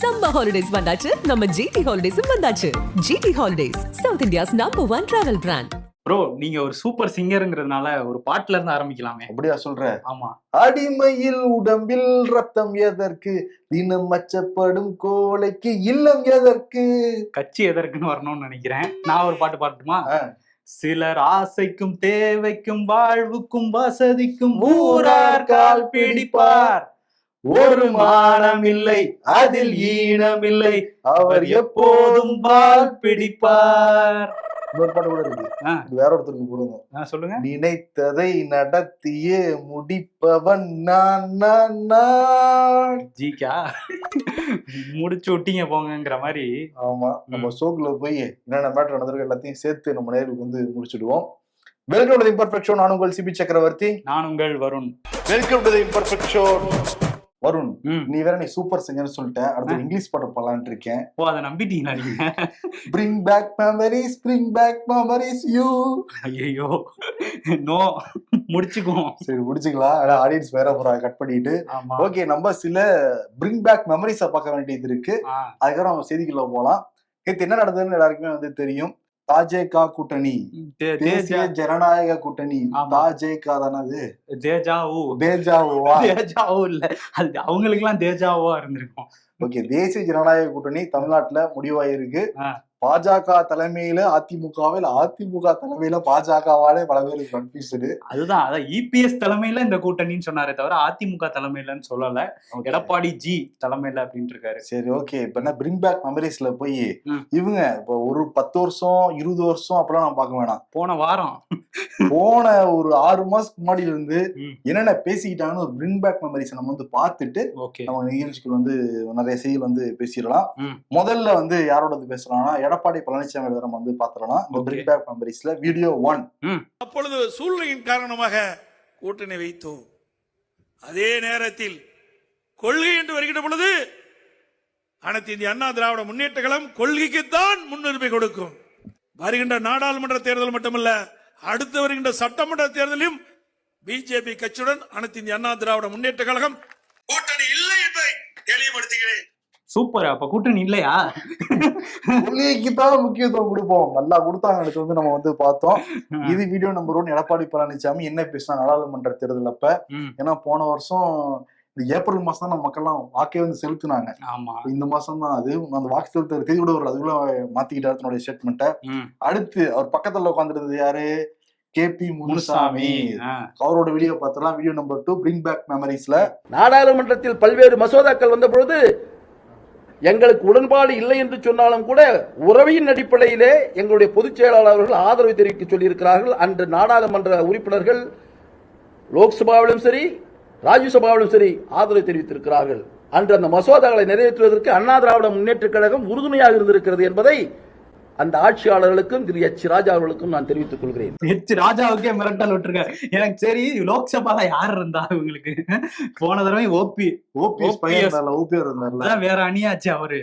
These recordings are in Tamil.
சம்மர் ஹாலிடேஸ் வந்தாச்சு. நம்ம ஜிடி ஹாலிடேஸும் வந்தாச்சு. GT holidays South India's number one travel brand bro நீங்க ஒரு சூப்பர் சிங்கருங்கிறதுனால ஒரு பாட்டுல இருந்து ஆரம்பிக்கலாமே. அப்படியா சொல்ற? ஆமா. அடிமையில் உடம்பில் ரத்தம் எதற்கு? தினம் மச்சப்படும் கோழைக்கு இல்லம் எதற்கு? கட்சி எதற்குன்னு வரணும்னு நினைக்கிறேன். நான் ஒரு பாட்டு பாடட்டுமா? ஆ. சிலர் ஆசைக்கும் தேவைக்கும் வாழ்வுக்கும் வசதிக்கும் ஊரார் கால் பிடிப்பார். ஒரு மானம் இல்லை அதில் ஈனம் இல்லை அவர் எப்போதும் பால் பிடிப்பார். வேற ஒருத்தருக்கு போடுங்க சொல்லுங்க. நினைத்ததை நடத்தியே முடிப்பவன் நான் நான் நான். ஜிகா. முடிச்சு விட்டீங்க போங்கங்கிற மாதிரி. ஆமா நம்ம ஷோக்குள்ள போய் என்னென்ன மேட்டர் நடந்திருக்கு எல்லாத்தையும் சேர்த்து நம்ம நேருக்கு வந்து முடிச்சிடுவோம். வெல்கம் டு இம்பர்ஃபெக்ட் ஷோ நான் உங்கள் சிபி சக்கரவர்த்தி. நான் உங்கள் Varun. Welcome to imperfect show Varun. நீ வேற நீ சூப்பர் சிங்கர் சொல்லிட்ட. அடுத்து இங்கிலீஷ் பாட்டு போலான்ட்டு இருக்கேன். ஓ அதை நம்பிட்டீங்களா நீங்க? Bring back memories bring back memories you ஐயோ நோ முடிச்சுக்குவோம். சரி முடிச்சுக்கலாம். ஆடியன்ஸ் வேற போறாங்க கட் பண்ணிட்டு. ஓகே நம்ம சில பிரிங் பேக் மெமரிஸை பார்க்க வேண்டியது இருக்கு. அதுக்கப்புறம் நம்ம செய்திக்குள்ள போலாம். நேத்து என்ன நடந்ததுன்னு எல்லாருக்குமே வந்து தெரியும். தாஜேகா கூட்டணி தேசிய ஜனநாயக கூட்டணி. தாஜேகா தானது? தேஜாவு தேஜாவா தேஜாவு இல்ல. அது அவங்களுக்கு எல்லாம் தேஜாவா இருந்திருக்கும். ஓகே தேசிய ஜனநாயக கூட்டணி தமிழ்நாட்டுல முடிவாயிருக்கு. பாஜக தலைமையில அதிமுகவில் அதிமுக தலைமையில பாஜகவாலே பல பேர் கன்ஃபியூஸ்டு அதுதான் அதான் இபிஎஸ் தலைமையில இந்த கூட்டணின்னு சொன்னாரே தவிர அதிமுக தலைமையிலன்னு சொல்லல. எடப்பாடி ஜி தலைமையில அப்படின்ட்டு இருக்காரு. சரி ஓகே இப்ப என்ன பிரிங் பேக் மெமரிஸ்ல போய். இவங்க இப்போ ஒரு பத்து வருஷம் இருபது வருஷம் அப்பெல்லாம் நான் பார்க்க வேணாம். போன வாரம். போன ஒரு ஆறு மாசத்துக்கு முன்னாடி இருந்து. என்னென்ன பேசிக்கிட்டாங்கன்னு ஒரு பிரிங் பேக் மெமரிஸ் நம்ம வந்து பார்த்துட்டு ஓகே நம்ம நிகழ்ச்சிக்கு வந்து நிறைய செய்திகள் வந்து பேசிடலாம். முதல்ல வந்து யாரோட பேசலாம்னா எடப்பாடி பழனிசாமி நம்ம வந்து இந்த பேக் மெமரிஸ்ல வீடியோ ஒன் அப்பொழுது சூழ்நிலையின் காரணமாக கூட்டணி வைத்தோம். அதே நேரத்தில் கொள்கை என்று வருகின்ற பொழுது அனைத்து இந்திய அண்ணா திராவிட முன்னேற்ற கழகம் கொள்கைக்குத்தான் முன்னுரிமை கொடுக்கும். வருகின்ற நாடாளுமன்ற தேர்தல் மட்டுமல்ல அடுத்து வருகின்ற சட்டமன்ற தேர்தலிலும் பிஜேபி கட்சியுடன் அனைத்து இந்திய அண்ணா திராவிட முன்னேற்ற கழகம் கூட்டணி இல்லை என்பதை தெளிவுபடுத்துகிறேன். சூப்பர். அப்ப கூட்டணி இல்லையா? தான் முக்கியத்துவம் கொடுப்போம். நல்லா கொடுத்தாங்க. அடுத்து வந்து நம்ம வந்து பார்த்தோம். இது video number one Edappadi Palaniswami என்ன பேசினா நாடாளுமன்ற தேர்தல் அப்ப? ஏன்னா போன வருஷம் இந்த ஏப்ரல் மாசம் தான் நம்ம மக்கள்லாம் வாக்கே வந்து செலுத்துனாங்க. ஆமா. இந்த மாசம் தான் அது. அந்த வாக்கு செலுத்துற தேதி கூட ஒரு அதுக்குள்ள மாத்திக்கிட்டாரு தன்னுடைய ஸ்டேட்மெண்ட்டை அடுத்து அவர் பக்கத்துல உட்காந்துருந்தது யாரு? K P Munusamy. அவரோட வீடியோ பார்த்தலாம் video number two bring back மெமரிஸ்ல நாடாளுமன்றத்தில் பல்வேறு மசோதாக்கள் வந்த பொழுது எங்களுக்கு உடன்பாடு இல்லை என்று சொன்னாலும் கூட உறவின் அடிப்படையிலே எங்களுடைய பொதுச் செயலாளர்கள் அவர்கள் ஆதரவு தெரிவிக்க சொல்லியிருக்கிறார்கள். அன்று நாடாளுமன்ற உறுப்பினர்கள் லோக்சபாவிலும் சரி ராஜ்யசபாவிலும் சரி ஆதரவு தெரிவித்திருக்கிறார்கள். அன்று அந்த மசோதாக்களை நிறைவேற்றுவதற்கு அண்ணா திராவிட முன்னேற்றக் கழகம் உறுதுணையாக இருந்திருக்கிறது என்பதை அந்த ஆட்சியாளர்களுக்கும் திரு எச். ராஜா அவர்களுக்கும் நான் தெரிவித்துக் கொள்கிறேன். எச். ராஜாவுக்கே மிரட்டல் விட்டுருக்காரு. எனக்கு சரி லோக்சபால யார் இருந்தா இவங்களுக்கு? போன தடவை ஓபி இருந்தார்ல ஓபிஆர் இருந்தார்ல. வேற அணியாச்சு அவரு.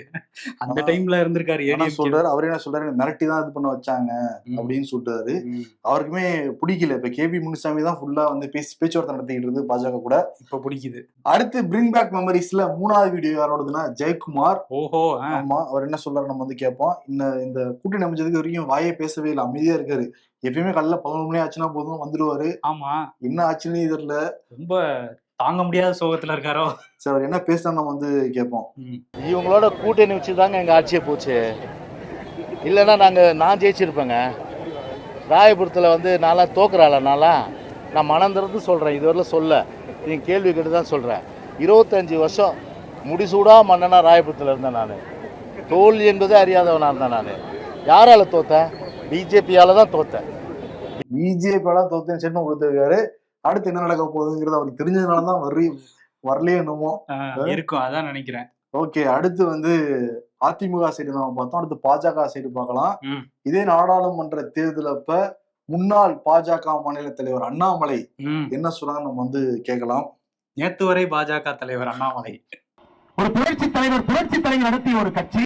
அந்த டைம்ல இருந்திருக்காரு ADMK. சொல்றாரு அவர் என்ன சொல்றாரு மிரட்டி தான் இது பண்ண வச்சாங்க அப்படின்னு சொல்லிட்டாரு ம். அவருக்குமே பிடிக்கல. இப்ப கேபி முனுசாமி தான் ஃபுல்லா வந்து பேசி பேச்சுவார்த்தை நடத்திக்கிட்டு இருந்து பாஜக கூட. இப்ப பிடிக்குது. அடுத்து பிரிங் பேக் மெமரிஸ்ல மூணாவது வீடியோ யாரோடதுன்னா ஜெயக்குமார். ஓஹோ ஆமா அவர் என்ன சொல்றாரு நம்ம வந்து கேட்போம். இந்த இந்த கூட்டணி அமைச்சதுக்கு வரைக்கும் வாயே பேசவே இல்லை. அமைதியா இருக்காரு. எப்பயுமே காலைல பதினொரு மணி ஆச்சுன்னா போதும் வந்துருவாரு. ஆமா. என்ன ஆச்சுன்னு தெரியல. ரொம்ப தாங்க முடியாத சோகத்துல இருக்காரோ? சரி அவர் என்ன பேசுறாரு நம்ம வந்து கேட்போம். இவங்களோட கூட்டணி வச்சு தாங்க எங்கள் ஆட்சியே போச்சு. இல்லைன்னா நாங்கள் நான் ஜெயிச்சிருப்பேங்க. ராயபுரத்தில் வந்து நான்லாம் தோக்குறாள் நான்லாம். நான் மனம் திறந்து சொல்கிறேன் இதுவரையிலும் சொல்ல. நீங்கள் கேள்வி கேட்டு தான் சொல்கிறேன் இருபத்தஞ்சி வருஷம் முடிசூடா மன்னனா ராயபுரத்தில் இருந்தேன் நான். தோல்வி என்பதே அறியாதவனாக இருந்தேன் நான். யாரால் தோத்தேன் பிஜேபியால் தான் தோத்தேன் பிஜேபியோட தோத்தேன் சென்னு கொடுத்துருக்காரு அடுத்து என்ன நடக்க போகுதுங்கிறது அவருக்கு தெரிஞ்சதுனாலதான் வரி வரலையே என்னமோ. இருக்கும். அதான் நினைக்கிறேன். ஓகே அடுத்து வந்து அதிமுக சைடு நம்ம பார்த்தோம். அடுத்து பாஜக சைடு பார்க்கலாம். இதே நாடாளுமன்ற தேர்தல் அப்ப முன்னாள் பாஜக மாநில தலைவர் அண்ணாமலை என்ன சொல்றாங்க நம்ம வந்து கேட்கலாம். நேத்து வரை பாஜக தலைவர் அண்ணாமலை. ஒரு புரட்சி தலைவர் புரட்சி தலைவர் நடத்திய ஒரு கட்சி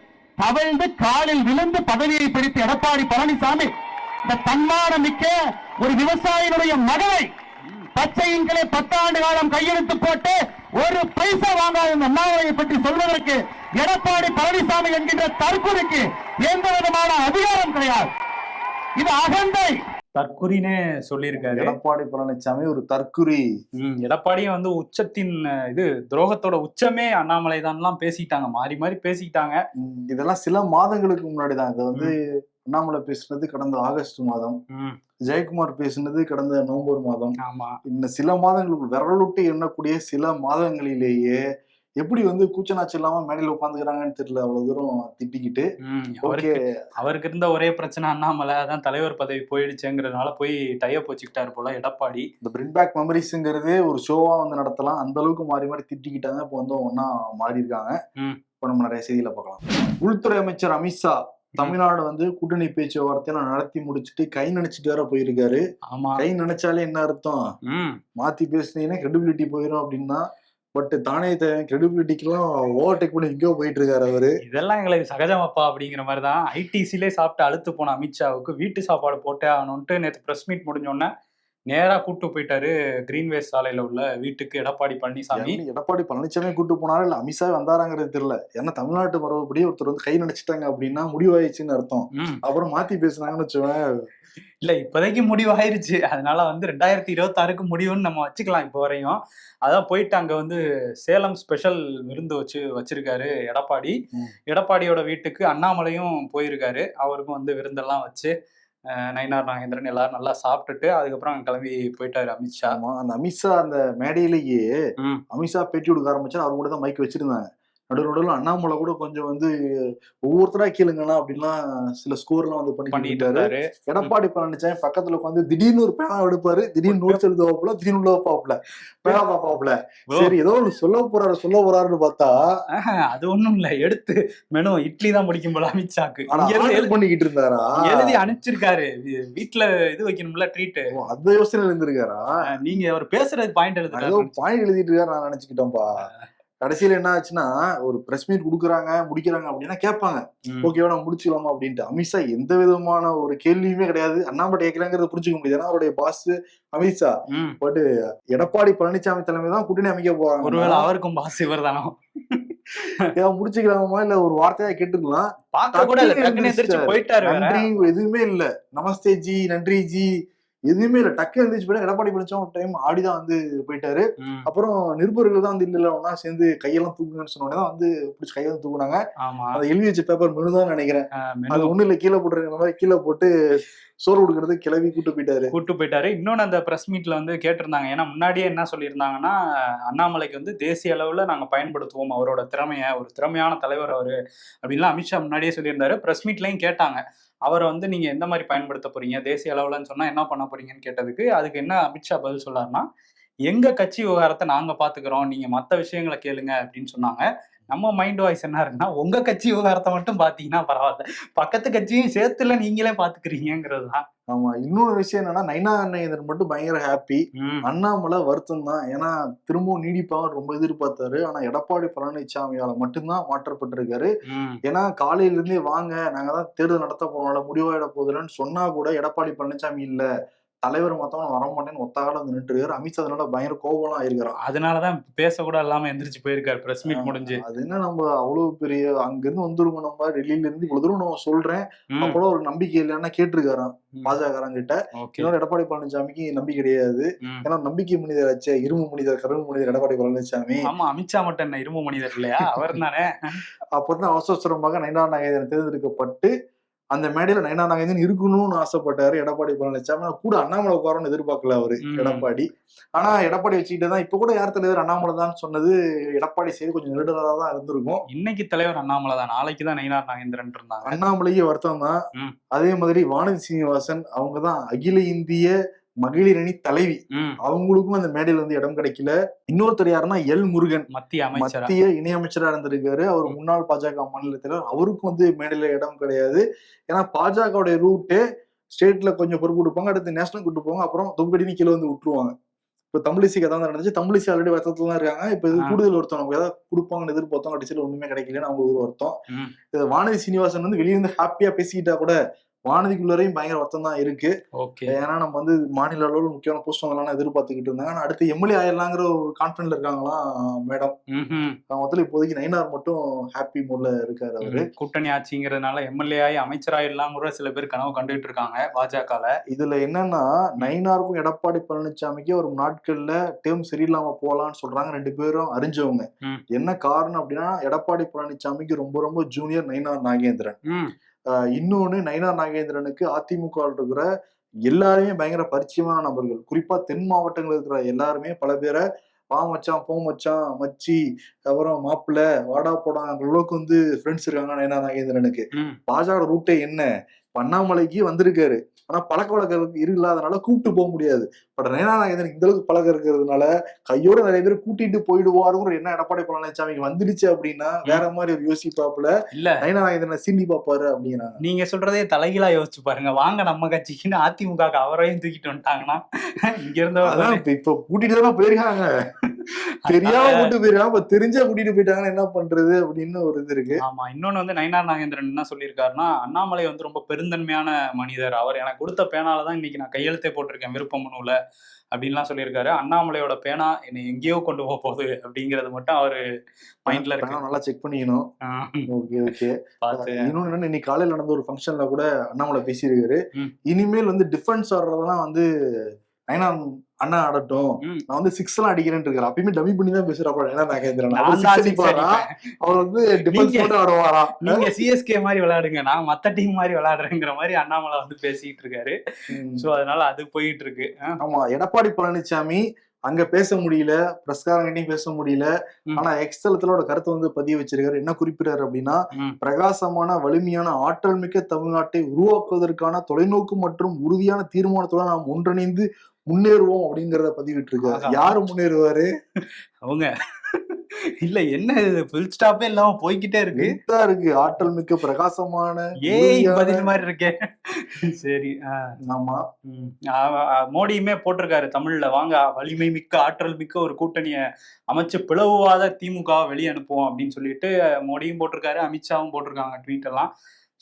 தவழ்ந்து காலில் விழுந்து பதவியை பிடித்த எடப்பாடி பழனிசாமி இந்த தன்மானம் மிக்க ஒரு விவசாயினுடைய மகனை பச்சையின்களை பத்தாண்டு காலம் கையெழுத்து போட்டு ஒரு பைசா வாங்காத இந்த அண்ணாமலையை பற்றி சொல்வதற்கு எடப்பாடி பழனிசாமி என்கின்ற தற்கொலைக்கு எந்த விதமான அதிகாரம் கிடையாது. இது அகந்தை. தற்குறினே சொல்லியிருக்காரு. எடப்பாடி பழனிசாமி ஒரு தற்குறி. ம், எடப்பாடியும் வந்து உச்சத்தின் இது துரோகத்தோட உச்சமே அண்ணாமலை தான்லாம் பேசிட்டாங்க மாறி மாறி பேசிட்டாங்க ம், இதெல்லாம் சில மாதங்களுக்கு முன்னாடி தான். இது வந்து அண்ணாமலை பேசுனது கடந்த ஆகஸ்ட் மாதம். ஜெயக்குமார் பேசுனது கடந்த நவம்பர் மாதம். ஆமா. இந்த சில மாதங்களுக்கு விரலுட்டு எண்ணக்கூடிய சில மாதங்களிலேயே எப்படி வந்து கூச்சநாச்சு இல்லாம மேடையில உட்காந்துக்கிறாங்கன்னு தெரியல அவ்வளவு தூரம் திட்டிக்கிட்டு. ஓகே. அவருக்கு இருந்த ஒரே பிரச்சனை அண்ணாமலை. அதான் தலைவர் பதவி போயிடுச்சுங்கிறதுனால போய் டைய போச்சுக்கிட்டாரு போல எடப்பாடி. இந்த பிரிண்ட் பேக் மெமரிஸ்ங்கிறதே ஒரு ஷோவா வந்து நடத்தலாம். அந்த அளவுக்கு மாறி மாறி திட்டிக்கிட்டாங்க. இப்போ வந்து ஒன்னா மாறி இருக்காங்க. இப்போ நம்ம நிறைய செய்தியில பார்க்கலாம். உள்துறை அமைச்சர் அமித்ஷா தமிழ்நாடு வந்து கூட்டணி பேச்சுவார்த்தையெல்லாம் நடத்தி முடிச்சுட்டு கை நினைச்சிட்டு வேற போயிருக்காரு. ஆமா. கை நினைச்சாலே என்ன அர்த்தம்? மாத்தி பேசுனீங்கன்னா கிரெடிபிலிட்டி போயிடும் அப்படின்னா பட் தானே கிரெடிபிலிட்டிக்கெல்லாம் ஓவர்டேக் பண்ணி எங்கேயோ போயிட்டு இருக்காரு அவரு. இதெல்லாம் எங்களுக்கு சகஜமாப்பா அப்படிங்கிற மாதிரி தான் ஐடிசிலே சாப்பிட்டு அழுத்து போன அமித்ஷாவுக்கு வீட்டு சாப்பாடு போட்டே ஆகணும்ட்டு நேற்று ப்ரெஸ் மீட் முடிஞ்சோடனே நேரா கூட்டு போயிட்டாரு கிரீன்வேஸ் சாலையில உள்ள வீட்டுக்கு எடப்பாடி பழனிசாமி. எடப்பாடி பழனிசாமி கூட்டு போனாரா? இல்ல அமித்ஷா வந்தாராங்கிறது தெரியல. ஏன்னா தமிழ்நாட்டு மரபுப்படி ஒருத்தர் வந்து கை நினைச்சிட்டாங்க அப்படின்னா முடிவாயிடுச்சுன்னு அர்த்தம். அப்புறம் மாத்தி பேசுனாங்கன்னு வச்சுக்கோங்க இல்ல இப்போதைக்கு முடிவாயிருச்சு. அதனால வந்து ரெண்டாயிரத்தி இருபத்தாறுக்கு முடிவுன்னு நம்ம வச்சுக்கலாம் இப்போ வரையும். அதான் போயிட்டு அங்க வந்து சேலம் ஸ்பெஷல் விருந்து வச்சு வச்சிருக்காரு எடப்பாடி. எடப்பாடியோட வீட்டுக்கு அண்ணாமலையும் போயிருக்காரு. அவருக்கும் வந்து விருந்தெல்லாம் வச்சு நயினார் நாகேந்திரன் எல்லாரும் நல்லா சாப்பிட்டுட்டு அதுக்கப்புறம் அங்க கிளம்பி போயிட்டாரு அமித்ஷா. அந்த அமித்ஷா அந்த மேடையிலேயே. அமித்ஷா பேட்டி கொடுக்க ஆரம்பிச்சா அவர் கூட தான் மைக் வச்சிருந்தாங்க. நடுவு நடுவில் அண்ணாமலை கூட கொஞ்சம் வந்து ஒவ்வொருத்தரா கேளுங்கண்ணா அப்படின்லாம் சில ஸ்கோர்லாம் வந்து பண்ணிட்டு பண்ணிட்டு இருந்தாரு. இருந்தாரு. எடப்பாடி பழனிசாமி பக்கத்துல உட்காந்து திடீர்னு ஒரு பேனா எடுப்பாரு திடீர்னு நோட்ஸ் எழுதுவாப்புல திடீர்னு உள்ள வைப்பாப்புல. பேனா பாப்பாப்புல சரி ஏதோ ஒண்ணு சொல்ல போறாரு சொல்ல போறாருன்னு பார்த்தா அது ஒண்ணும் இல்ல. எடுத்து மெனு இட்லி தான் முடிக்கும் போல இருந்து ஆர்டர் பண்ணிக்கிட்டு இருந்தாரா? எழுதி- அனுப்பிச்சிருக்காரு. வீட்டுல இது வைக்கணும்ல ட்ரீட் அந்த யோசனை இருந்திருக்காரா நீங்க அவர் பேசுறது பாயிண்ட் எழுதுறாரு பாயிண்ட் எழுதிட்டு இருக்காரு நான் நினைச்சுக்கிட்டோம்ப்பா கடைசியில என்ன ஆச்சுன்னா ஒரு பிரஸ் மீட் கொடுக்குறாங்க முடிக்கிறாங்க அப்படின்னா கேட்பாங்க. ஓகேவா நம்ம முடிச்சுக்கலாமா? அப்படின்ட்டு. அமித்ஷா எந்த விதமான ஒரு கேள்வியுமே கிடையாது. அண்ணாமலை கேட்கலாங்கிறத புரிஞ்சுக்க முடியாது. ஏன்னா அவருடைய பாஸ் அமித்ஷா. ம். எடப்பாடி பழனிசாமி தலைமை தான் கூட்டணி அமைக்க ஒருவேளை போறாங்க அவருக்கும் பாஸ் இவர் தானோ? முடிச்சுக்கலாமா இல்ல ஒரு வார்த்தையா கேட்டுக்கலாம். பார்க்க கூட. நன்றி எதுவுமே இல்ல. நமஸ்தே ஜி நன்றி ஜி. எதுவுமே இல்ல. டக்கு எழுந்திரிச்சு போயிட்டு எடப்பாடி பழனிசாமி ஒரு டைம் ஆடிதான் வந்து போயிட்டாரு. அப்புறம் நிருபர்கள் தான் வந்து இல்ல இல்ல ஒன்னா சேர்ந்து கையெல்லாம் தூக்குங்கன்னு சொன்ன தான் வந்து பிடிச்சி கையை வந்து தூக்குனாங்க. ஆமா. அதை எழுதி வச்ச பேப்பர் மெனு தான் நினைக்கிறேன் அது ஒண்ணு இல்ல கீழே போட்டுருக்கிற மாதிரி கீழே போட்டு சோறு கொடுக்கறது கிளவி கூட்டு போயிட்டாரு. கூட்டு போயிட்டாரு. இன்னொன்னு அந்த பிரஸ் மீட்ல வந்து கேட்டிருந்தாங்க. ஏன்னா முன்னாடியே என்ன சொல்லியிருந்தாங்கன்னா அண்ணாமலைக்கு வந்து தேசிய அளவுல நாங்க பயன்படுத்துவோம் அவரோட திறமைய ஒரு திறமையான தலைவர் அவரு அப்படின்லாம் அமித்ஷா முன்னாடியே சொல்லியிருந்தாரு. பிரஸ் மீட்லயும் கேட்டாங்க. அவரை வந்து நீங்க எந்த மாதிரி பயன்படுத்த போறீங்க? தேசிய அளவுலன்னு சொன்னா என்ன பண்ண போறீங்கன்னு கேட்டதுக்கு அதுக்கு என்ன அமித்ஷா பதில் சொல்லாருன்னா எங்க கட்சி விவகாரத்தை நாங்க பாத்துக்கிறோம். நீங்க மத்த விஷயங்களை கேளுங்க அப்படின்னு சொன்னாங்க. நம்ம மைண்ட் வாய்ஸ் என்ன இருக்குன்னா உங்க கட்சி விவகாரத்தை மட்டும் பாத்தீங்கன்னா பரவாயில்ல. பக்கத்து கட்சியும் சேர்த்துல நீங்களே பாத்துக்கிறீங்கிறது தான். ஆமா இன்னொரு விஷயம் என்னன்னா நைனா அண்ணன் மட்டும் பயங்கர ஹாப்பி அண்ணாமலை வருத்தம் தான் ஏன்னா திரும்பவும் நீடிப்பாக ரொம்ப எதிர்பார்த்தாரு. ஆனா எடப்பாடி பழனிசாமியால மட்டும்தான் மாற்றப்பட்டிருக்காரு. ஏன்னா காலையில இருந்தே வாங்க நாங்க தான் தேர்தல் நடத்த போறோம்ல முடிவாயிட போகுதுலன்னு சொன்னா கூட எடப்பாடி பழனிசாமி இல்ல. தலைவர் மொத்தம் வர மாட்டேன்னு ஒத்தால வந்து நின்றுருக்காரு அமித்ஷா அதனால பயங்கர கோபம்லாம் ஆயிருக்கிறான் அதனாலதான் பேச கூட இல்லாம எந்திரிச்சு போயிருக்காரு. பிரஸ் மீட் முடிஞ்சு. அது என்ன நம்ம அவ்வளவு பெரிய அங்க இருந்து வந்துருவோம் நம்ம டெல்லியில இருந்து இவ்வளவு தூரம் நான் சொல்றேன். அப்போ ஒரு நம்பிக்கை இல்லைன்னா கேட்டிருக்காராம் ம். பாஜக கிட்ட இன்னொரு எடப்பாடி பழனிசாமிக்கு நம்பிக்கை கிடையாது. ஏன்னா நம்பிக்கை மனிதர் ஆச்சே. இரும்பு மனிதர் கரும்பு மனிதர் எடப்பாடி பழனிசாமி ஆமா அமித்ஷா மட்டும் என்ன இரும்பு மனிதர் இல்லையா? அவர் தானே அப்பதான் அவசர அவசரமாக நயனா நாகேந்திரன் தேர்ந்தெடுக்கப்பட்டு அந்த மேடையில நயனா நாகேந்திரன் இருக்கணும்னு ஆசைப்பட்டாரு. எடப்பாடி பழனிசாமி கூட அண்ணாமலை உட்காரன்னு எதிர்பார்க்கல அவரு. எடப்பாடி. ஆனா எடப்பாடி வச்சுக்கிட்டு தான் இப்ப கூட யார் தலைவர் அண்ணாமலை தான் சொன்னது எடப்பாடி செய்து கொஞ்சம் நெருடலா தான் இருந்திருக்கும். இன்னைக்கு தலைவர் அண்ணாமலை தான். நாளைக்கு தான் நயினார் நாகேந்திரன் இருந்தாங்க அண்ணாமலையே வருத்தம் தான். அதே மாதிரி வானதி சீனிவாசன் அவங்க தான் அகில இந்திய மகளிர் அணி தலைவி. அவங்களுக்கும் அந்த மேடையில வந்து இடம் கிடைக்கல. இன்னொருத்தர் யாருன்னா எல் முருகன். மத்திய அமைச்சரா? மத்திய இணையமைச்சரா இருந்திருக்காரு. அவர் முன்னாள் பாஜக மாநில தலைவர் அவருக்கும் வந்து மேடையில இடம் கிடையாது. ஏன்னா பாஜகவுடைய ரூட்டு ஸ்டேட்ல கொஞ்சம் பொறுப்பு கொடுப்பாங்க. அடுத்து நேஷனல் கூட்டு போவாங்க. அப்புறம் தொகுதின்னு கீழே வந்து விட்டுருவாங்க. இப்ப தமிழிசைக்கு அதான் நடந்துச்சு தமிழிசை ஆல்ரெடி வருத்தத்துல தான் இருக்காங்க. இப்ப இது. கூடுதல் வருத்தம். நமக்கு ஏதாவது கொடுப்பாங்கன்னு எதிர்பார்த்தோம். கடைசியில் ஒண்ணுமே கிடைக்கலன்னு அவங்க ஒரு வருத்தம். வானதி சீனிவாசன் வந்து வெளிய இருந்து ஹாப்பியா பேசிக்கிட்டா கூட வானதிக்குள்ளரையும் பயங்கர வருத்தம் தான் இருக்கு ஏன்னா நம்ம வந்து மாநில அளவில் முக்கியமான போஸ்ட் வாங்கலாம் எதிர்பார்த்துக்கிட்டு இருந்தாங்க ஆனா அடுத்து எம்எல்ஏ ஆயிடலாங்கிற ஒரு கான்பிடன்ட்ல இருக்காங்களாம் மேடம். மொத்தம் இப்போதைக்கு நயினார் மட்டும் ஹாப்பி மூட்ல இருக்காரு அவரு. கூட்டணி ஆட்சிங்கிறதுனால எம்எல்ஏ ஆகி அமைச்சராயிடலாம் கூட சில பேர் கனவு கண்டுட்டு இருக்காங்க பாஜகல. இதுல என்னன்னா நயினாருக்கும் எடப்பாடி பழனிசாமிக்கு ஒரு நாட்கள்ல டேம் சரியில்லாம போலான்னு சொல்றாங்க ரெண்டு பேரும் அறிஞ்சவங்க. என்ன காரணம் அப்படின்னா எடப்பாடி பழனிசாமிக்கு ரொம்ப ரொம்ப ஜூனியர் நயினார் நாகேந்திரன். இன்னொன்னு நயினார் நாகேந்திரனுக்கு அதிமுக இருக்கிற எல்லாருமே பயங்கர பரிச்சயமான நபர்கள். குறிப்பா தென் மாவட்டங்கள் இருக்கிற எல்லாருமே பல பேரை வா மச்சான் போ மச்சான் மச்சி அப்புறம் மாப்பிள்ளை வாடா போடாங்கிற அளவுக்கு வந்து ஃப்ரெண்ட்ஸ் இருக்காங்க நயினார் நாகேந்திரனுக்கு. பாஜக ரூட்டே என்ன? இப்ப அண்ணாமலைக்கு வந்திருக்காரு. ஆனா பழக்க வழக்கம் இருக்கு இல்லாதனால கூப்பிட்டு போக முடியாது. பட் நயனா நாகேந்திரன் இந்த அளவுக்கு பழக்கம் இருக்கிறதுனால கையோட நிறைய பேர் கூட்டிட்டு போயிடுவாருங்கிற என்ன எடப்பாடி பழனிசாமிக்கு வந்துடுச்சு அப்படின்னா வேற மாதிரி ஒரு யோசிப்பாப்புல இல்ல. நயனா நாகேந்திரனை சீண்டி பாப்பாரு அப்படிங்கிறாங்க நீங்க சொல்றதே தலைகீழா யோசிச்சு பாருங்க. வாங்க நம்ம கட்சிக்குன்னு அதிமுக அவரையும் தூக்கிட்டு வந்துட்டாங்கன்னா இங்க இப்ப இப்ப கூட்டிட்டு தானே போயிருக்காங்க. தெரியாம கூட்டு போயிருக்காங்க தெரிஞ்சா கூட்டிட்டு போயிட்டாங்கன்னா என்ன பண்றது அப்படின்னு ஒரு இது இருக்கு. ஆமா இன்னொன்னு வந்து நயினார் நாகேந்திரன் என்ன சொல்லியிருக்காருன்னா அண்ணாமலை வந்து ரொம்ப பெருந்தன்மையான மனிதர். அவர் எனக்கு கொடுத்த பேனால தான் இன்னைக்கு நான் கையெழுத்தே போட்டிருக்கேன் விருப்ப மனுவில் அப்படின்லாம் சொல்லியிருக்காரு. அண்ணாமலையோட பேனா என்னை எங்கேயோ கொண்டு போக போகுது அப்படிங்கிறது மட்டும் அவரு மைண்ட்ல இருக்கு. நல்லா செக் பண்ணிக்கணும். Okay okay. இன்னொன்னு இன்னைக்கு காலையில நடந்த ஒரு ஃபங்க்ஷன்ல கூட அண்ணாமலை பேசியிருக்காரு. இனிமேல் வந்து டிஃபென்ஸ் ஆடுறதெல்லாம் வந்து நயனா அண்ணா ஆடட்டும். நான் வந்து சிக்ஸ் எல்லாம் அடிக்கிறேன்னு இருக்காரு அப்பயுமே டம்மி பண்ணி தான் பேசுறாப்பா ஏன்னா நாகேந்திரன் அவர் வந்து டிஃபென்ஸ் மட்டும் ஆடுவாரா? நீங்க சிஎஸ்கே மாதிரி விளையாடுங்க. நான் மத்த டீம் மாதிரி விளையாடுறேங்கிற மாதிரி அண்ணாமலை வந்து பேசிட்டு இருக்காரு. சோ அதனால அது போயிட்டு இருக்கு. ஆமா எடப்பாடி பழனிசாமி அங்க பேச முடியல. பிரஸ்காரங்கிட்டையும் பேச முடியல. ஆனா எக்ஸ்தலத்திலோட கருத்தை வந்து பதிவு வச்சிருக்காரு. என்ன குறிப்பிடாரு அப்படின்னா. பிரகாசமான வலிமையான ஆற்றல் மிக்க தமிழ்நாட்டை உருவாக்குவதற்கான தொலைநோக்கு மற்றும் உறுதியான தீர்மானத்துடன் நாம் ஒன்றிணைந்து முன்னேறுவோம் அப்படிங்கறத பதிவிட்டு இருக்காரு. யாரு முன்னேறுவாரு? அவங்க. இல்ல என்ன இது? ஃபுல் ஸ்டாப்பே இல்லாம போய்கிட்டே இருக்கு. லென்த்தா இருக்கு. ஆற்றல் மிக்க பிரகாசமான ஏய் பதில் மாதிரி இருக்கே. சரி ஆமா. மோடியுமே போட்டிருக்காரு தமிழ்ல. வாங்க வலிமை மிக்க ஆற்றல் மிக்க ஒரு கூட்டணியை அமைச்சு பிளவுவாத திமுக வெளியே அனுப்புவோம் அப்படின்னு சொல்லிட்டு மோடியும் போட்டிருக்காரு அமித்ஷாவும் போட்டிருக்காங்க ட்வீட் எல்லாம்.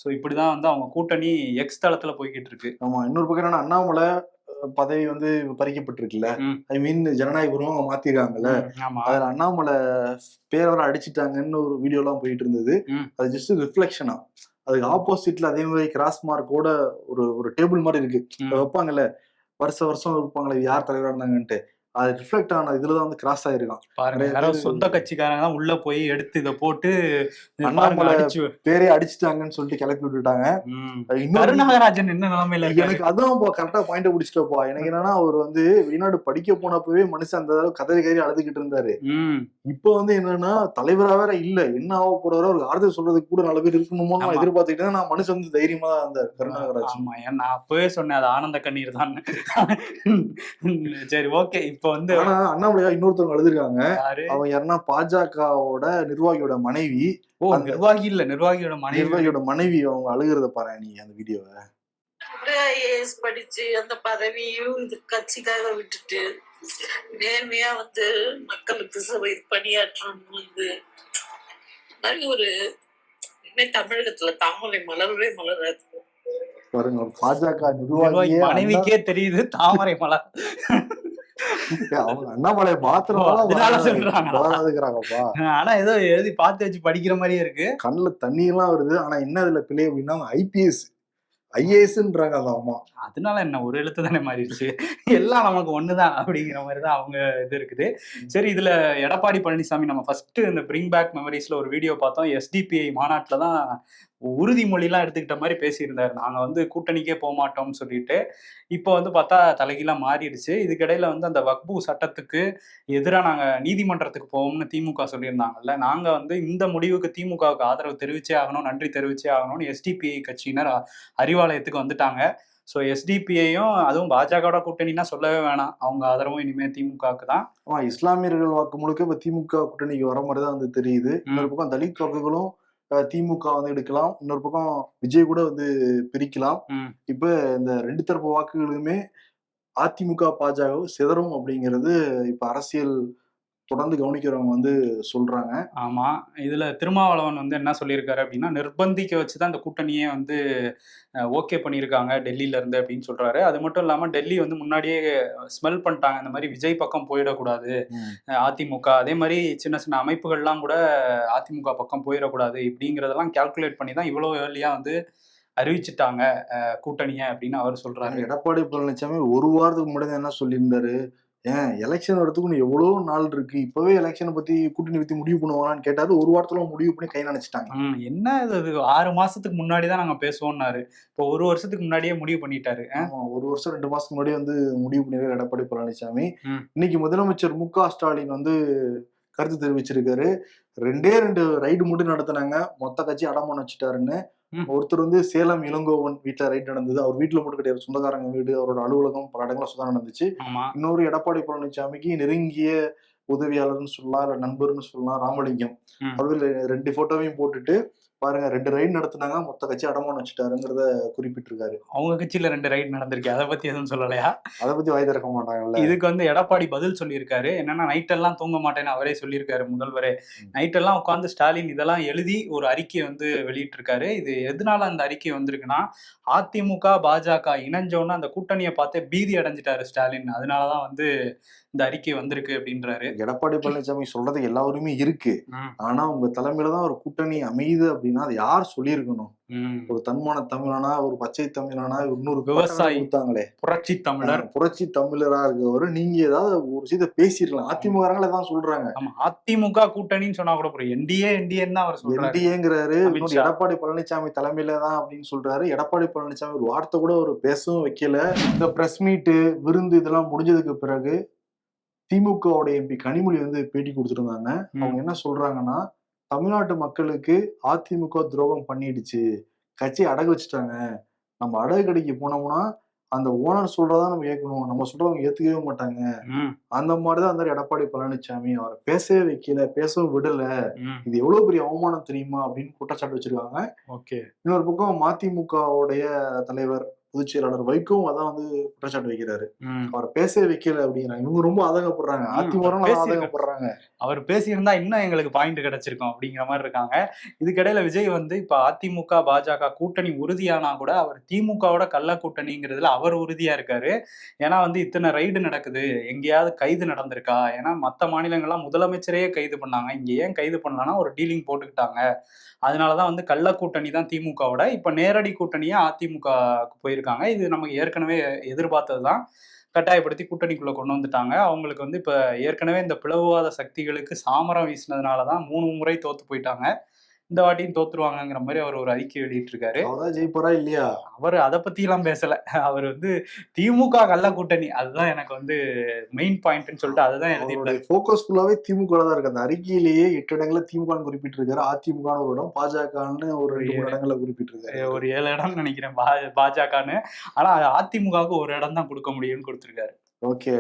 ஸோ இப்படிதான் வந்து அவங்க கூட்டணி எக்ஸ் தளத்துல போய்கிட்டு இருக்கு. ஆமா. இன்னொரு பக்கம் என்னன்னா அண்ணாமலை பதவி வந்து பறிக்கப்பட்டிருக்குல்ல. ஐ மீன் ஜனநாயக பூர்வம் அவங்க மாத்திருக்காங்கல்ல? அதுல அண்ணாமலை பேரவரை அடிச்சிட்டாங்கன்னு ஒரு வீடியோ எல்லாம் போயிட்டு இருந்தது. அது ஜஸ்ட் ரிஃப்ளெக்ஷனா அதுக்கு ஆப்போசிட்ல அதே மாதிரி கிராஸ் மார்க்கோட ஒரு ஒரு டேபிள் மாதிரி இருக்கு. வைப்பாங்கல்ல? வருஷ வருஷம் இருப்பாங்களே யார் தலைவரா இருந்தாங்கன்ட்டு. அது ரிஃப்ளெக்ட் ஆன இதுலதான் வந்து கிராஸ் ஆயிருக்கான். பாருங்க சொந்த கட்சிக்காரங்க தான் உள்ள போய் எடுத்து இதை போட்டு பேரே அடிச்சிட்டாங்கன்னு சொல்லிட்டு கிளப்பி விட்டுட்டாங்க. இன்னொரு கருணாகராஜன் என்ன நிலைமையில எனக்கு அதான் கரெக்டா பாயிண்ட் பிடிச்சிட்டப்பா. எனக்கு என்னன்னா அவர் வந்து வெளிநாடு படிக்க போனப்பவே மனுஷன் அந்த அளவுக்கு கதறி கதறி அழுதுகிட்டு இருந்தாரு. இப்போ வந்து என்னன்னா தலைவரா வேற இல்ல. என்ன ஆக போறாரோ அவருக்கு ஆறுதல் சொல்றதுக்கு கூட நல்ல பேர் இருக்கணுமோ நான். எதிர்பார்த்துக்கிட்டு. நான் மனுஷன் வந்து தைரியமா தான் இருந்தார் கருணாகராஜ் ஆமா நான் அப்பவே சொன்னேன் அது ஆனந்த கண்ணீர் தான். சரி ஓகே. இப்போ வந்து ஆனா அண்ணாமலையா இன்னொருத்தவங்க அழுதுருக்காங்க யாரு? அவங்க யாருன்னா பாஜகவோட நிர்வாகியோட மனைவி. ஓ அந்த- நிர்வாகி இல்ல நிர்வாகியோட மனைவி. நிர்வாகியோட மனைவி அவங்க அழுகிறத பாரு நீ அந்த வீடியோவை. ஐஏஎஸ் படிச்சு அந்த பதவியும் இது கட்சிக்காக விட்டுட்டு நேர்மையா வந்து மக்களுக்கு சேவை பணியாற்றணும் வந்து ஒரு இனிமே தமிழகத்துல தாமரை மலரவே மலராது. பாருங்க பாஜக நிர்வாகி நிர்வாகியே மனைவிக்கே தெரியுது தாமரை மலர். அவங்க அண்ணாமலை ஆனா ஏதோ எழுதி பார்த்து வச்சு படிக்கிற மாதிரியே இருக்கு. கண்ணுல தண்ணி எல்லாம் வருது. ஆனா என்ன இதுல பிள்ளை அப்படின்னா ஐபிஎஸ் ஐஏஎஸ்ன்றாங்க அந்த அம்மா. அதனால என்ன ஒரு எழுத்து தானே மாறிடுச்சு எல்லாம் நமக்கு ஒண்ணுதான் அப்படிங்கிற மாதிரி தான் அவங்க இது இருக்குது. சரி இதுல எடப்பாடி பழனிசாமி நம்ம ஃபர்ஸ்ட் இந்த பிரிங் பேக் மெமரிஸ்ல ஒரு வீடியோ பார்த்தோம். எஸ்டிபிஐ மாநாட்டில் தான் உறுதிமொழிலாம் எடுத்துக்கிட்ட மாதிரி பேசியிருந்தாரு. நாங்க வந்து கூட்டணிக்கே போக மாட்டோம்னு சொல்லிட்டு இப்போ வந்து பார்த்தா தலைகீழா மாறிடுச்சு. இதுக்கிடையில வந்து அந்த வக்பு சட்டத்துக்கு எதிராக நாங்க நீதிமன்றத்துக்கு போவோம்னு திமுக சொல்லியிருந்தாங்கல்ல நாங்க வந்து இந்த முடிவுக்கு திமுகவுக்கு ஆதரவு தெரிவிச்சே ஆகணும் நன்றி தெரிவிச்சே ஆகணும்னு எஸ்டிபிஐ கட்சியினர் அறிவாலயத்துக்கு வந்துட்டாங்க. ஸோ எஸ்டிபிஐயும் அதுவும் பாஜகவோட கூட்டணினா சொல்லவே வேணாம். அவங்க ஆதரவும் இனிமே திமுகவுக்கு தான். ஆமா இஸ்லாமியர்கள் வாக்கு முழுக்க இப்ப திமுக கூட்டணிக்கு வர மாதிரி தான் வந்து தெரியுது. இன்னொரு பக்கம் தலித் வாக்குகளும் திமுக வந்து எடுக்கலாம் இன்னொரு பக்கம் விஜய் கூட வந்து பிரிக்கலாம். இப்ப இந்த ரெண்டு தரப்பு வாக்குகளுமே அதிமுக பாஜக சிதறும் அப்படிங்கிறது இப்ப அரசியல் தொடர்ந்து கவனிக்கிறவங்க வந்து சொல்றாங்க. ஆமா. இதுல திருமாவளவன் வந்து என்ன சொல்லியிருக்காரு அப்படின்னா நிர்பந்திக்க வச்சுதான் இந்த கூட்டணியே வந்து ஓகே பண்ணியிருக்காங்க டெல்லியில இருந்து அப்படின்னு சொல்றாரு. அது மட்டும் இல்லாம டெல்லி வந்து முன்னாடியே ஸ்மெல் பண்ணிட்டாங்க. இந்த மாதிரி விஜய் பக்கம் போயிடக்கூடாது அதிமுக. அதே மாதிரி சின்ன சின்ன அமைப்புகள்லாம் கூட அதிமுக பக்கம் போயிடக்கூடாது இப்படிங்கிறதெல்லாம் கால்குலேட் பண்ணி தான் இவ்வளோ ஏர்லியா வந்து அறிவிச்சிட்டாங்க கூட்டணியை அப்படின்னு அவர் சொல்றாரு. எடப்பாடி பழனிசாமி ஒரு வாரத்துக்கு முன்னாடி என்ன சொல்லியிருந்தாரு? ஏன் எலெக்ஷன் வரதுக்கு இன்னும் எவ்வளவு நாள் இருக்கு? இப்பவே எலெக்ஷனை பத்தி கூட்டணி பத்தி முடிவு பண்ணுவாங்களான்னு கேட்டாரு. ஒரு வாரத்துல முடிவு பண்ணி கை நினைச்சிட்டாங்க. என்ன இது ஆறு மாசத்துக்கு முன்னாடி தான் நாங்க பேசுவோம்னாரு. இப்போ ஒரு வருஷத்துக்கு முன்னாடியே முடிவு பண்ணிட்டாரு. ஒரு வருஷம் ரெண்டு மாசத்துக்கு முன்னாடி வந்து முடிவு பண்ணிருக்காரு எடப்பாடி பழனிசாமி. இன்னைக்கு முதலமைச்சர் மு க ஸ்டாலின் வந்து கருத்து தெரிவிச்சிருக்காரு. ரெண்டே ரெண்டு ரைடு மட்டும் நடத்தினாங்க. மொத்த கட்சி அடமானம் வச்சுட்டாருன்னு. ஒருத்தர் வந்து சேலம் இளங்கோவன் வீட்டுல ரைட் நடந்தது. அவர் வீட்டுல மட்டும் கிடையாது சொந்தக்காரங்க வீடு அவரோட அலுவலகம் பல இடங்களும் சுதா நடந்துச்சு. இன்னொரு எடப்பாடி பழனிசாமிக்கு நெருங்கிய உதவியாளர்னு சொல்லலாம் இல்ல நண்பர்னு சொல்லலாம் ராமலிங்கம். அவரு ரெண்டு போட்டோவையும் போட்டுட்டு பாருங்க ரெண்டு ரைடு நடத்துனாங்க மொத்த கட்சி அடமானம் வச்சுட்டாருங்கிறத குறிப்பிட்டிருக்காரு. அவங்க கட்சியில ரெண்டு ரைட் நடந்திருக்கு. அதை பத்தி எதுவும் சொல்லலையா? அதை பத்தி வாய் திறக்க மாட்டாங்கல்ல. இதுக்கு வந்து எடப்பாடி பதில் சொல்லியிருக்காரு. என்னன்னா நைட் எல்லாம் தூங்க மாட்டேன்னு அவரே சொல்லியிருக்காரு முதல்வரே. நைட் எல்லாம் உட்காந்து ஸ்டாலின் இதெல்லாம் எழுதி ஒரு அறிக்கை வந்து வெளியிட்டிருக்காரு. இது எதனால அந்த அறிக்கை வந்திருக்குன்னா அதிமுக பாஜக இணைஞ்சோன்னு அந்த கூட்டணியை பார்த்தே பீதி அடைஞ்சிட்டாரு ஸ்டாலின். அதனாலதான் வந்து இந்த அறிக்கை வந்திருக்கு அப்படின்றாரு. எடப்பாடி பழனிசாமி சொல்றது எல்லா உரிமையும் இருக்கு. ஆனா உங்க தலைமையில தான் ஒரு கூட்டணி அமையுது அப்படின்னா அது யார் சொல்லியிருக்கணும். ஒரு தன்மான தமிழனா ஒரு பச்சை தமிழனா இன்னொரு விவசாயி. கொடுத்தாங்களே. புரட்சி தமிழர். புரட்சி தமிழரா இருக்கவர் நீங்க ஏதாவது ஒரு விஷயத்த பேசிடலாம். அதிமுக தான் சொல்றாங்க. அதிமுக கூட்டணின்னு சொன்னா கூட என்டிஏ என்டிஏன்னு தான் அவர் சொல்றாரு. என்டிஏங்கிறாரு. எடப்பாடி பழனிசாமி தலைமையில தான் அப்படின்னு சொல்றாரு. எடப்பாடி பழனிசாமி ஒரு வார்த்தை கூட ஒரு பேசவும் வைக்கல. இந்த பிரஸ் மீட்டு விருந்து இதெல்லாம் முடிஞ்சதுக்கு பிறகு திமுகவோட எம்பி கனிமொழி வந்து பேட்டி கொடுத்துருந்தாங்க. அவங்க என்ன சொல்றாங்கன்னா தமிழ்நாட்டு மக்களுக்கு அதிமுக துரோகம் பண்ணிடுச்சு. கட்சி அடகு வச்சுட்டாங்க. நம்ம அடகு கடைக்கு போனோம்னா அந்த ஓனர் சொல்றதா நம்ம கேட்கணும். நம்ம சொல்றவங்க ஏத்துக்கவே மாட்டாங்க. அந்த மாதிரிதான் அந்த எடப்பாடி பழனிசாமி அவரை பேசவே வைக்கல பேசவும் விடல. இது எவ்வளவு பெரிய அவமானம் தெரியுமா அப்படின்னு குற்றச்சாட்டு வச்சிருக்காங்க. ஓகே. இன்னொரு பக்கம் மதிமுகவுடைய தலைவர் பொதுச் செயலாளர் அதான் வந்து குற்றச்சாட்டு வைக்கிறாரு. அவரை பேசவே வைக்கல அப்படிங்கிறாங்க இவங்க ரொம்ப ஆதங்கப்படுறாங்க. ம், அதிமுக ஆதங்கப்படுறாங்க. அவர் பேசியிருந்தா இன்னும் எங்களுக்கு பாயிண்ட் கிடைச்சிருக்கும் அப்படிங்கிற மாதிரி இருக்காங்க. இதுக்கிடையில விஜய் வந்து இப்ப அதிமுக பாஜக கூட்டணி உறுதியானா கூட அவர் திமுகவோட கள்ள கூட்டணிங்கிறதுல அவர் உறுதியா இருக்காரு. ஏன்னா வந்து இத்தனை ரைடு நடக்குது. எங்கேயாவது கைது நடந்திருக்கா? ஏன்னா மற்ற மாநிலங்கள்லாம் முதலமைச்சரையே கைது பண்ணாங்க. இங்க ஏன் கைது பண்ணலாம்னா ஒரு டீலிங் போட்டுக்கிட்டாங்க. அதனாலதான் வந்து கள்ள கூட்டணி தான் திமுகவோட. இப்ப நேரடி கூட்டணியா அதிமுக சொல்லியிருக்காங்க இது நமக்கு ஏற்கனவே எதிர்பார்த்தது தான் கட்டாயப்படுத்தி கூட்டணிக்குள்ள கொண்டு வந்துட்டாங்க. அவங்களுக்கு வந்து இப்போ ஏற்கனவே இந்த பிளவுவாத சக்திகளுக்கு சாமரம் வீசினதுனால தான் மூணு முறை தோத்து போயிட்டாங்க. இந்த வாட்டியும் தோத்துருவாங்கங்கிற மாதிரி அவர் ஒரு அறிக்கை வெளியிட்டிருக்காரு. அவர்தான் ஜெயிப்பாரா இல்லையா? அவர் அதை எல்லாம் பேசல. அவர் வந்து திமுக கள்ள கூட்டணி. அதுதான் எனக்கு வந்து மெயின் பாயிண்ட்னு சொல்லிட்டு அதுதான் எழுதிட்டாரு அவருடைய போக்கஸ் ஃபுல்லாவே திமுக தான் இருக்கு. அந்த அறிக்கையிலேயே எட்டு இடங்களை திமுக குறிப்பிட்டிருக்காரு. அதிமுக ஒரு இடம் பாஜகன்னு ஒரு ரெண்டு இடங்களை குறிப்பிட்டிருக்காரு. ஒரு ஏழு இடம் நினைக்கிறேன். பாஜகன்னு. ஆனா அது அதிமுகவுக்கு ஒரு இடம் தான் கொடுக்க முடியும்னு கொடுத்துருக்காரு. ஓகே.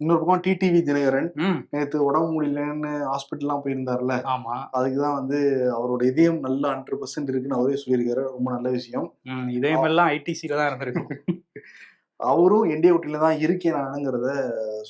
இன்னொரு பக்கம் டிடிவி தினகரன். நேத்து உடம்பு முடியலன்னு ஹாஸ்பிட்டல்லாம் போயிருந்தாருல ஆமா. அதுக்குதான் வந்து அவரோட இதயம் நல்ல ஹண்ட்ரட் பர்சன்ட் இருக்குன்னு அவரே சொல்லியிருக்காரு. ரொம்ப நல்ல விஷயம். ம் இதயமெல்லாம் ஐடிசில தான் இருந்திருக்கும் அவரும் என்டிஏ ஒட்டில தான் இருக்கேன் நானுங்கிறத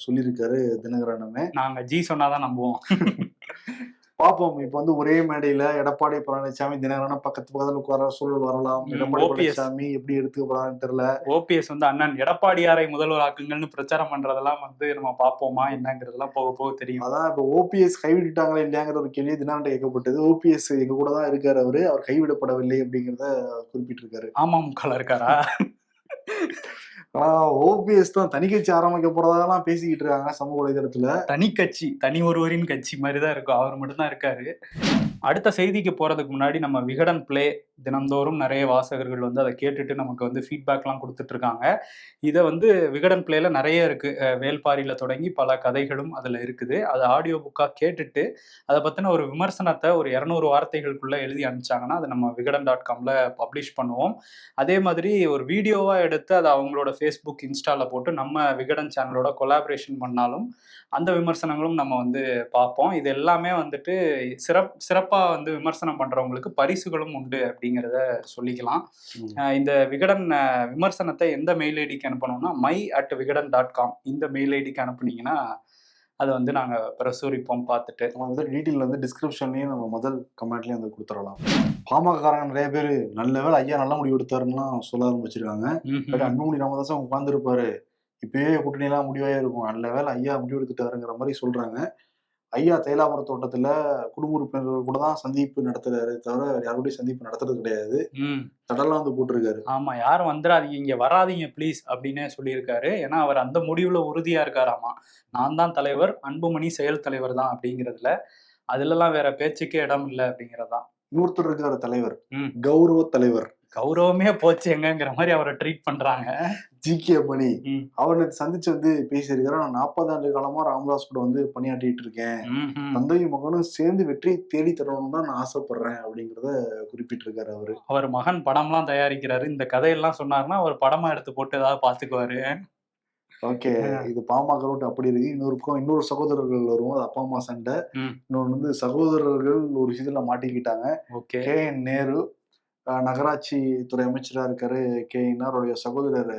சொல்லியிருக்காரு தினகரனுமே. நாங்க ஜி சொன்னாதான் நம்புவோம். பார்ப்போம் இப்ப வந்து ஒரே மேடையில எடப்பாடி பழனிசாமி தினகரன பக்கத்து பக்கத்துல உட்கார சூழல் வரலாம். எடப்பாடி. பழனிசாமி எப்படி எடுத்துக்க போறான்னு தெரியல. ஓபிஎஸ் வந்து அண்ணன். எடப்பாடியாரை முதல்வர் ஆக்குங்கள்னு பிரச்சாரம் பண்றதெல்லாம் வந்து நம்ம பார்ப்போமா என்னங்கிறதெல்லாம் போக போக தெரியும். அதான் இப்ப ஓபிஎஸ் கைவிட்டுட்டாங்களா இல்லையாங்கிற ஒரு கேள்வி தினாண்ட கேட்கப்பட்டது. ஓபிஎஸ் எங்க கூட தான் இருக்காரு அவரு. அவர் கைவிடப்படவில்லை அப்படிங்கிறத குறிப்பிட்டிருக்காரு. அமமுகல இருக்காரா? ஆனா ஓபிஎஸ் தான். தனி கட்சி ஆரம்பிக்க போறதெல்லாம் பேசிக்கிட்டு இருக்காங்க சமூக வலைதளத்துல. தனி கட்சி தனி ஒருவரின் கட்சி மாதிரி தான் இருக்கும். அவர் மட்டும்தான் இருக்காரு. அடுத்த செய்திக்கு போறதுக்கு முன்னாடி நம்ம விகடன் பிளே தினந்தோறும் நிறைய வாசகர்கள் வந்து அதை கேட்டுட்டு நமக்கு வந்து ஃபீட்பேக்லாம் கொடுத்துட்டு இருக்காங்க இதை வந்து விகடன் பிளேல நிறைய இருக்கு. வேல்பாரியில் தொடங்கி பல கதைகளும் அதில் இருக்குது. அதை ஆடியோ புக்காக கேட்டுட்டு அதை பற்றின ஒரு விமர்சனத்தை ஒரு இரநூறு வார்த்தைகளுக்குள்ளே எழுதி அனுப்பிச்சாங்கன்னா அதை நம்ம விகடன் டாட் காமில் பப்ளிஷ் பண்ணுவோம். அதே மாதிரி ஒரு வீடியோவாக எடுத்து அதை அவங்களோட ஃபேஸ்புக் இன்ஸ்டாவில் போட்டு நம்ம விகடன் சேனலோட கொலாபரேஷன் பண்ணாலும் அந்த விமர்சனங்களும் நம்ம வந்து பார்ப்போம். இது எல்லாமே வந்துட்டு சிறப் சிறப்பாக வந்து விமர்சனம் பண்ணுறவங்களுக்கு பரிசுகளும் உண்டு அப்படிங்கிறத சொல்லிக்கலாம். இந்த விகடன் விமர்சனத்தை எந்த மெயில் ஐடிக்கு அனுப்பணும்னா my at Vikatan dot com இந்த மெயில் ஐடிக்கு அனுப்புனீங்கன்னா அதை வந்து நாங்கள் பிரசுரிப்போம் பார்த்துட்டு. வந்து டீட்டெயில் வந்து டிஸ்கிரிப்ஷன்லயும் நம்ம முதல் கமெண்ட்லயும் வந்து கொடுத்துடலாம். பாமகக்காரங்க நிறைய பேர் நல்ல வேளை ஐயா நல்ல முடிவு எடுத்தாருன்னுலாம் சொல்ல ஆரம்பிச்சிருக்காங்க. பட் அன்புமணி ராமதாஸ் உட்காந்துருப்பாரு இப்பயே கூட்டணி எல்லாம் முடிவாயே இருக்கும். நல்ல வேளை ஐயா முடிவு எடுத்துட்டாருங்கிற மாதிரி சொல்றாங்க. ஐயா தைலாபுர தோட்டத்துல குடும்ப உறுப்பினர்கள் கூட தான் சந்திப்பு நடத்துறாரு தவிர வேற யாரோடய சந்திப்பு நடத்துறது கிடையாது. ம். தடலாம் வந்து போட்டிருக்காரு. ஆமா யாரும் வந்துடாதீங்க இங்க வராதீங்க ப்ளீஸ் அப்படின்னே சொல்லியிருக்காரு. ஏன்னா அவர் அந்த முடிவுல உறுதியா இருக்காராமா? நான் தான் தலைவர் அன்புமணி செயல் தலைவர் தான் அப்படிங்கிறதுல அதுலலாம் வேற பேச்சுக்கே இடம் இல்லை அப்படிங்கிறதான் இன்னொருத்தர் இருக்காரு தலைவர். ம். கௌரவ தலைவர். கௌரவமே போச்சு எங்கங்கிற மாதிரி அவரை ட்ரீட் பண்றாங்க. ஜி கே மணி. அவர் சந்திச்சு வந்து பேசியிருக்காரு நான் நாற்பது ஆண்டு காலமா ராமதாஸ் கூட வந்து பணியாற்றிட்டு இருக்கேன். தந்தையும் மகனும் சேர்ந்து வெற்றி தேடி தரணும்னு தான் நான் ஆசைப்படுறேன் அப்படிங்கிறத குறிப்பிட்டிருக்காரு அவரு. அவர் மகன் படம்லாம் தயாரிக்கிறாரு. இந்த கதையெல்லாம் சொன்னாருன்னா அவர் படமா எடுத்து போட்டு ஏதாவது பாத்துக்குவாரு ஓகே இது பாமக ரூட் அப்படி இருக்கு. இன்னொருக்கும் இன்னொரு சகோதரர்கள் வருவோம். அது அப்பா அம்மா சண்டை. இன்னொன்று வந்து சகோதரர்கள் ஒரு விஷயத்துல மாட்டிக்கிட்டாங்க. ஓகே. கே என் நேரு நகராட்சி துறை அமைச்சரா இருக்காரு கே என் அவருடைய சகோதரர்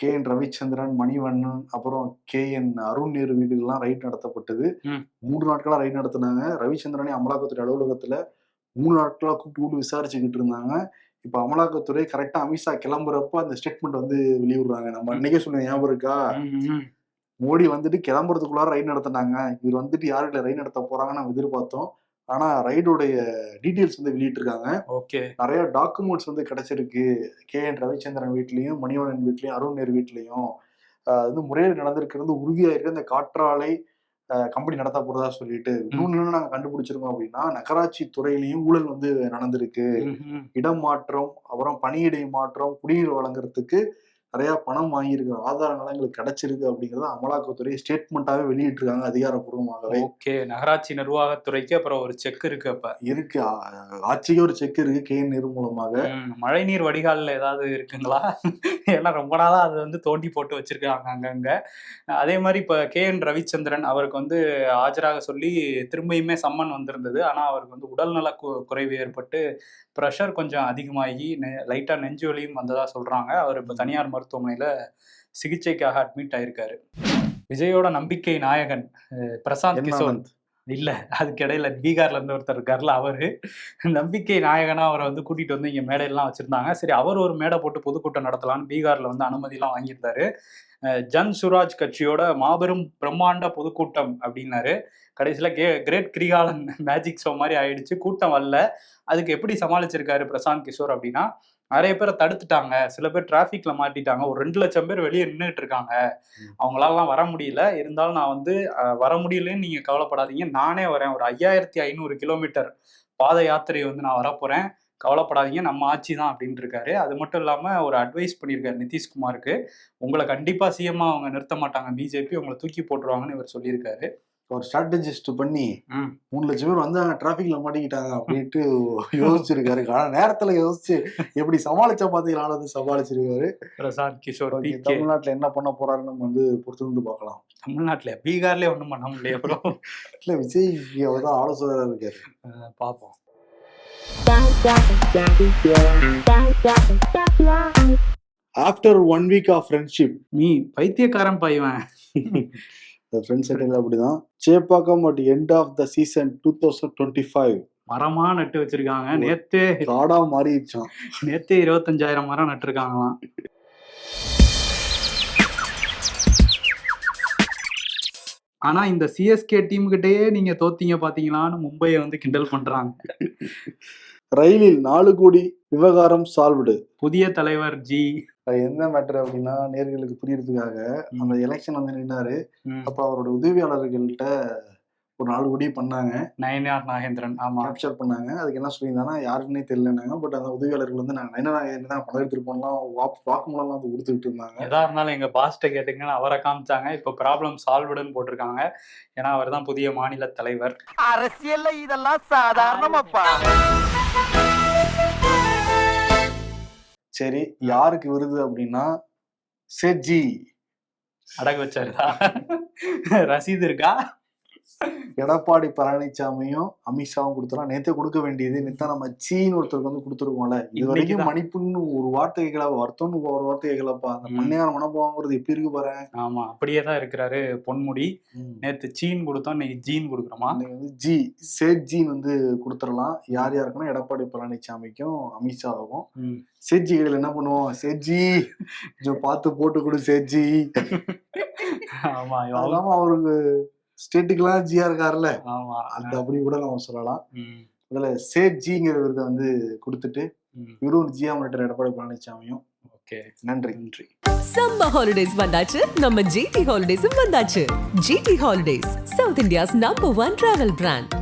கே என் ரவிச்சந்திரன் மணிவண்ணன் அப்புறம் கே என் அருண் நேரு வீடுகள்லாம் ரைட் நடத்தப்பட்டது. மூன்று நாட்களா ரைட் நடத்தினாங்க. ரவிச்சந்திரனே அமலாக்கத்துறை அலுவலகத்துல மூணு நாட்களா கூப்பிட்டு கூப்பிட்டு விசாரிச்சுக்கிட்டு இருந்தாங்க. இப்ப அமலாக்கத்துறை கரெக்டா அமித்ஷா கிளம்புறப்ப அந்த ஸ்டேட்மெண்ட் வந்து வெளியிடுறாங்க. நம்ம அன்னைக்கே சொன்ன ஞாபகம் இருக்கா. மோடி வந்துட்டு கிளம்புறதுக்குள்ளார ரைட் நடத்தினாங்க. இவர் வந்துட்டு யாருல ரைட் நடத்த போறாங்கன்னு நம்ம எதிர்பார்த்தோம். ஆனா ரைடுடைய டீட்டெயில்ஸ் வந்து வெளியிட்டிருக்காங்க. ஓகே. நிறைய டாக்குமெண்ட்ஸ் வந்து கிடைச்சிருக்கு. கே என் ரவிச்சந்திரன் வீட்லயும் மணிவண்ணன் வீட்லயும் அருண் நேரு வீட்லயும். வந்து முறையில் நடந்திருக்கிறது உறுதியா இருக்கு இந்த காற்றாலை கம்பெனி நடத்த போறதா சொல்லிட்டு இன்னொன்னு நாங்க கண்டுபிடிச்சிருக்கோம் அப்படின்னா நகராட்சி துறையிலையும் ஊழல் வந்து நடந்திருக்கு. இடம் மாற்றம் அப்புறம் பணியிடை மாற்றம் குடிநீர் வழங்குறதுக்கு நிறைய பணம் வாங்கியிருக்கிற ஆதாரங்கள்லாம் எங்களுக்கு கிடைச்சிருக்கு அப்படிங்கறத அமலாக்கத்துறை ஸ்டேட்மெண்ட்டாவே வெளியிட்டிருக்காங்க அதிகாரப்பூர்வமாகவே. ஓகே நகராட்சி நிர்வாகத்துறைக்கு அப்புறம் ஒரு செக் இருக்கு அப்ப. இருக்கு ஆட்சிக்கு ஒரு செக் இருக்கு கே நேரு மூலமாக. மழைநீர் வடிகால்ல ஏதாவது இருக்குங்களா? ஏன்னா ரொம்ப நாளா அது வந்து தோண்டி போட்டு வச்சிருக்காங்க அங்கங்க. அதே மாதிரி இப்ப கே என் ரவிச்சந்திரன் அவருக்கு வந்து ஆஜராக சொல்லி திரும்பியுமே சம்மன் வந்திருந்தது. ஆனா அவருக்கு வந்து உடல்நல குறைவு ஏற்பட்டு ப்ரெஷர் கொஞ்சம் அதிகமாகி நெ- லைட்டா நெஞ்சு வலியும் வந்ததா சொல்றாங்க. அவர் இப்ப தனியார் மருத்துவமனையில சிகிச்சைக்காக அட்மிட் ஆயிருக்காரு. விஜயோட நம்பிக்கை நாயகன் பிரசாந்த் கிஷோர். ஆனந்த்? இல்ல அதுக்கு இடையில பீகார்ல இருந்து ஒருத்தர் இருக்கார்ல அவரு. நம்பிக்கை நாயகனா அவரை வந்து கூட்டிட்டு வந்து இங்க மேடையெல்லாம் வச்சிருந்தாங்க. சரி அவர் ஒரு மேடை போட்டு பொதுக்கூட்டம் நடத்தலாம்னு பீகார்ல வந்து அனுமதி எல்லாம் வாங்கியிருந்தாரு ஜன் சுராஜ் கட்சியோட மாபெரும் பிரம்மாண்ட பொதுக்கூட்டம் அப்படின்னாரு. கடைசியில K great Kirikalan magic show மாதிரி ஆயிடுச்சு. கூட்டம் வரல. அதுக்கு எப்படி சமாளிச்சிருக்காரு பிரசாந்த் கிஷோர் அப்படின்னா நிறைய பேரை தடுத்துட்டாங்க. சில பேர் டிராஃபிக்ல மாட்டிட்டாங்க. ஒரு ரெண்டு லட்சம் பேர் வெளியே நின்றுட்டு இருக்காங்க. அவங்களாலாம் வர முடியல. இருந்தாலும் நான் வந்து வர முடியலன்னு நீங்க கவலைப்படாதீங்க. நானே வரேன். ஒரு ஐயாயிரத்தி ஐநூறு கிலோமீட்டர் பாத யாத்திரை வந்து நான் வரப்போறேன். கவலைப்படாதீங்க. நம்ம ஆட்சி தான் அப்படின்ட்டு இருக்காரு. அது மட்டும் இல்லாம ஒரு அட்வைஸ் பண்ணியிருக்காரு நிதிஷ்குமாருக்கு. உங்களை கண்டிப்பா சிஎம்மா அவங்க நிறுத்த மாட்டாங்க. பிஜேபி உங்களை தூக்கி போட்டுருவாங்கன்னு இவர் சொல்லியிருக்காரு. ஒரு ஸ்ட்ராட்டஜிஸ்ட் பண்ணி. மூணு லட்சம் பேர் வந்தாங்க டிராபிக்ல மாட்டிக்கிட்டாங்க அப்படின்ட்டு யோசிச்சிருக்காரு. ஆனா நேரத்துல யோசிச்சு எப்படி சமாளிச்ச பாத்தீங்களா? வந்து சமாளிச்சிருக்காரு. பிரசாந்த் கிஷோர் தமிழ்நாட்டுல என்ன பண்ண போறாருன்னு நம்ம வந்து பொறுத்து வந்து பார்க்கலாம். தமிழ்நாட்டுல பீகார்லயே ஒண்ணும் பண்ண அப்புறம் இல்ல விஜய் தான் ஆலோசகரா இருக்காரு. பார்ப்போம் after one week of friendship நீ பைத்தியக்காரன் பையன். ஃப்ரெண்ட் சர்க்கிள் அப்படிதான். Chepauk at end of the season two thousand twenty five மரமா நட்டு வச்சிருக்காங்க. நேத்தே காடா மாறிடுச்சான் நேத்தே இருபத்தஞ்சாயிரம் மரம் நட்டிருக்காங்களாம். ஆனா இந்த சிஎஸ்கே டீம் கிட்டயே நீங்க தோத்தீங்க பாத்தீங்களான்னு மும்பையை வந்து கிண்டல் பண்றாங்க. ரயிலில் நாலு கோடி விவகாரம் சால்வ்டு. புதிய தலைவர் ஜி. என்ன மேட்டர் அப்படின்னா நேர்களுக்கு புரியறதுக்காக அந்த எலெக்ஷன் வந்து நின்னாரு. அப்ப அவரோட உதவியாளர்கள்ட்ட ஒரு நாலு கோடி பண்ணாங்க. நயனார் நாகேந்திரன் ஆமா. கேப்சர் பண்ணாங்க. அதுக்கு என்ன சொல்லியிருந்தாங்கன்னா யாருன்னே தெரியலனாங்க. பட் அந்த உதவியாளர்கள் வந்து நாங்கள் நைனா நாகேந்திரன் தான் படம் எடுத்துருப்போம்லாம் வாக்கு வாக்குமூலம் வந்து கொடுத்துக்கிட்டு இருந்தாங்க. எதா இருந்தாலும் எங்க பாஸ்ட கேட்டீங்கன்னா அவரை காமிச்சாங்க. இப்போ ப்ராப்ளம் சால்வ்டுன்னு போட்டிருக்காங்க. ஏன்னா அவர் தான் புதிய மாநில தலைவர். அரசியல்ல இதெல்லாம் சாதாரணமாப்பா. சரி யாருக்கு விருது அப்படின்னா சேட்ஜி அடகு வச்சாருதா ரசீது இருக்கா? எடப்பாடி பழனிசாமியும் அமித்ஷாவும் கொடுத்துறோம் நேத்தே கொடுக்க வேண்டியது. நேத்தா நம்ம சீன்னு ஒருத்தருக்கு வந்து கொடுத்துருக்கோம்ல. இது வரைக்கும். மணிப்புன்னு ஒரு வார்த்தை கேட்கல வருத்தம்னு ஒரு வார்த்தை கேட்கலப்பா அந்த ம். பண்ணையார மனப்பாங்கிறது எப்படி இருக்கு பாரு? ஆமா அப்படியே தான் இருக்கிறாரு பொன்முடி. நேத்து சீன் கொடுத்தோம். இன்னைக்கு ஜீன் கொடுக்குறோமா? வந்து ஜி சேட் ஜின்னு வந்து கொடுத்துடலாம். யார் யாருக்குன்னா எடப்பாடி பழனிசாமிக்கும் அமித்ஷாவுக்கும். சேட்ஜி கடையில் என்ன பண்ணுவோம்? சேட்ஜி கொஞ்சம் பார்த்து போட்டு கொடு சேட்ஜி ஆமா இல்லாம அவருக்கு ஸ்டேட்டுக்கெல்லாம் ஜியா இருக்காருல்ல ஆமா. அந்த அப்படி கூட நம்ம சொல்லலாம். ம், அதுல சேட் ஜிங்கிற விருதை வந்து கொடுத்துட்டு. இவரும் ஒரு ஜியா மினிட்டர் எடப்பாடி பழனிசாமியும் ஓகே. நன்றி. நன்றி. சம்மர் ஹாலிடேஸ் வந்தாச்சு. நம்ம ஜிடி ஹாலிடேஸும் வந்தாச்சு. GT holidays south India's number one travel brand